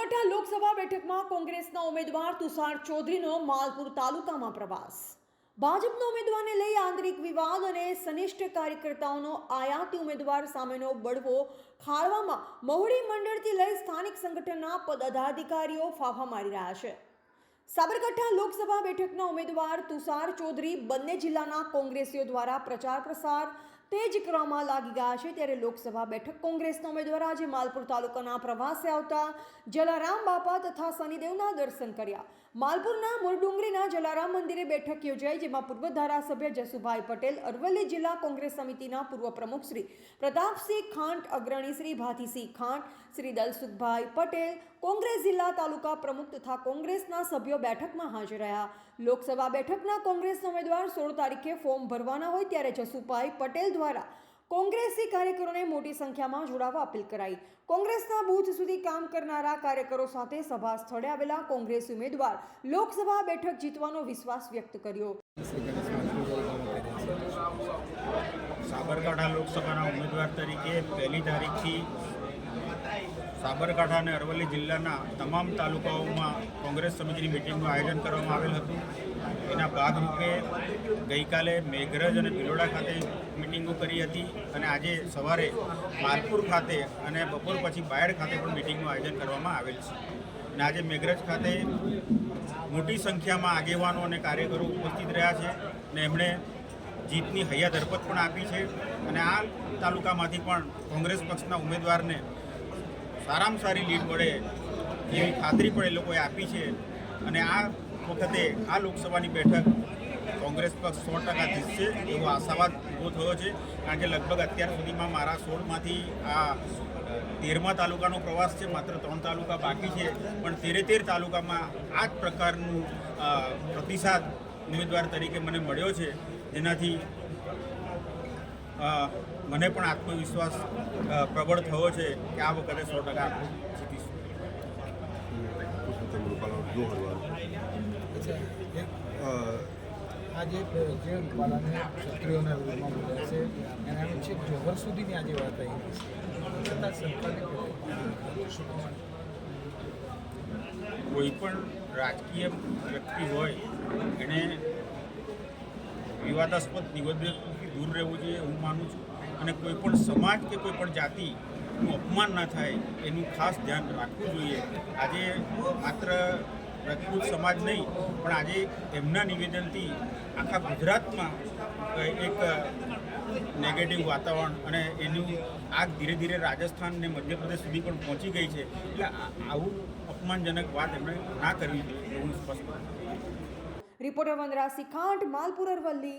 સાબરકાંઠા લોકસભા બેઠકમાં કોંગ્રેસના ઉમેદવાર તુષાર ચૌધરીનો માલપુર તાલુકામાં પ્રવાસ. ભાજપના ઉમેદવારને લઈ આંતરિક વિવાદ અને સનિષ્ઠ કાર્યકર્તાઓનો આયાતી ઉમેદવાર સામેનો બળવો ખાળવામાં મહુડી મંડળથી લઈ સ્થાનિક સંગઠનના પદાધિકારીઓ ફાફા મારી રહ્યા છે. સાબરકાંઠા લોકસભા બેઠકના ઉમેદવાર તુષાર ચૌધરી બંને જિલ્લાના કોંગ્રેસીઓ દ્વારા પ્રચાર પ્રસાર તેજ કરવામાં લાગી ગયા છે ત્યારે લોકસભા બેઠક કોંગ્રેસના ઉમેદવાર આજે માલપુર તાલુકાના પ્રવાસે આવતા જલારામ બાપા તથા શનિદેવના દર્શન કર્યા. માલપુરના મોરડુંગરીના જલારામ મંદિરે બેઠક યોજાઈ જેમાં પૂર્વ ધારાસભ્ય જસુભાઈ પટેલ, અરવલ્લી જિલ્લા કોંગ્રેસ સમિતિના પૂર્વ પ્રમુખ શ્રી પ્રતાપસિંહ ખાંટ, અગ્રણી શ્રી ભાતીસિંહ ખાંટ, શ્રી દલસુખભાઈ પટેલ, કોંગ્રેસ જિલ્લા તાલુકા પ્રમુખ તથા કોંગ્રેસના સભ્યો બેઠકમાં હાજર રહ્યા. લોકસભા બેઠકના કોંગ્રેસના ઉમેદવાર સોળ તારીખે ફોર્મ ભરવાના હોય ત્યારે જસુભાઈ પટેલ દ્વારા કોંગ્રેસી કાર્યકરોને મોટી સંખ્યામાં જોડાવા અપીલ કરાઈ. કોંગ્રેસના બૂથ સુધી કામ કરનારા કાર્યકરો સાથે સભા સ્થળે આવેલા કોંગ્રેસ ઉમેદવાર લોકસભા બેઠક જીતવાનો વિશ્વાસ વ્યક્ત કર્યો. સાબરકાંઠા લોકસભાના ઉમેદવાર તરીકે પહેલી તારીખથી સાબરકાંઠા અને અરવલ્લી જિલ્લાના તમામ તાલુકાઓમાં કોંગ્રેસ સમિતિની મિટિંગનું આયોજન કરવામાં આવેલ હતું. એના ભાગરૂપે ગઈકાલે મેઘરજ અને ભિલોડા ખાતે મિટિંગો કરી હતી અને આજે સવારે માલપુર ખાતે અને બપોર પછી બાયડ ખાતે પણ મિટિંગનું આયોજન કરવામાં આવેલ છે. અને આજે મેઘરજ ખાતે મોટી સંખ્યામાં આગેવાનો અને કાર્યકરો ઉપસ્થિત રહ્યા છે અને એમણે જીતની હૈયા ધરપત પણ આપી છે. અને આ તાલુકામાંથી પણ કોંગ્રેસ પક્ષના ઉમેદવારને સારામાં સારી લીડ મળે એવી ખાતરી પણ એ લોકોએ આપી છે. અને આ વખતે આ લોકસભાની બેઠક કોંગ્રેસ પક્ષ સો ટકા જીતશે એવો આશાવાદ ઊભો થયો છે. કારણ કે લગભગ અત્યાર સુધીમાં મારા સોળમાંથી આ તેરમા તાલુકાનો પ્રવાસ છે, માત્ર ત્રણ તાલુકા બાકી છે. પણ તેરે તેર તાલુકામાં આ જ પ્રકારનું પ્રતિસાદ ઉમેદવાર તરીકે મને મળ્યો છે. જેનાથી મને પણ આત્મવિશ્વાસ પ્રબળ થયો છે કે આ વખતે સો ટકા જીતીશું. આજે જે રૂપાલાને ક્ષત્રિયોના વિરોધમાં બોલ્યા છે એના છે જોહર સુધીની આજે વાત આવી છે છતાં સરકારને કોઈ પણ રાજકીય વ્યક્તિ હોય એણે વિવાદાસ્પદ નિવેદનથી દૂર રહેવું જોઈએ હું માનું છું. અને કોઈ પણ સમાજ કે કોઈ પણ જાતિનું અપમાન ના થાય એનું ખાસ ધ્યાન રાખવું જોઈએ. આજે માત્ર રાજપૂત સમાજ નહીં, પણ આજે એમના નિવેદનથી આખા ગુજરાતમાં એક નેગેટિવ વાતાવરણ અને એનું આગ ધીરે ધીરે રાજસ્થાન ને મધ્યપ્રદેશ સુધી પણ પહોંચી ગઈ છે. એટલે આવું અપમાનજનક વાત એમણે ના કરવી જોઈએ એવું સ્પષ્ટ રિપોર્ટર વનરાજ સિખાંટ માલપુર અરવલ્લી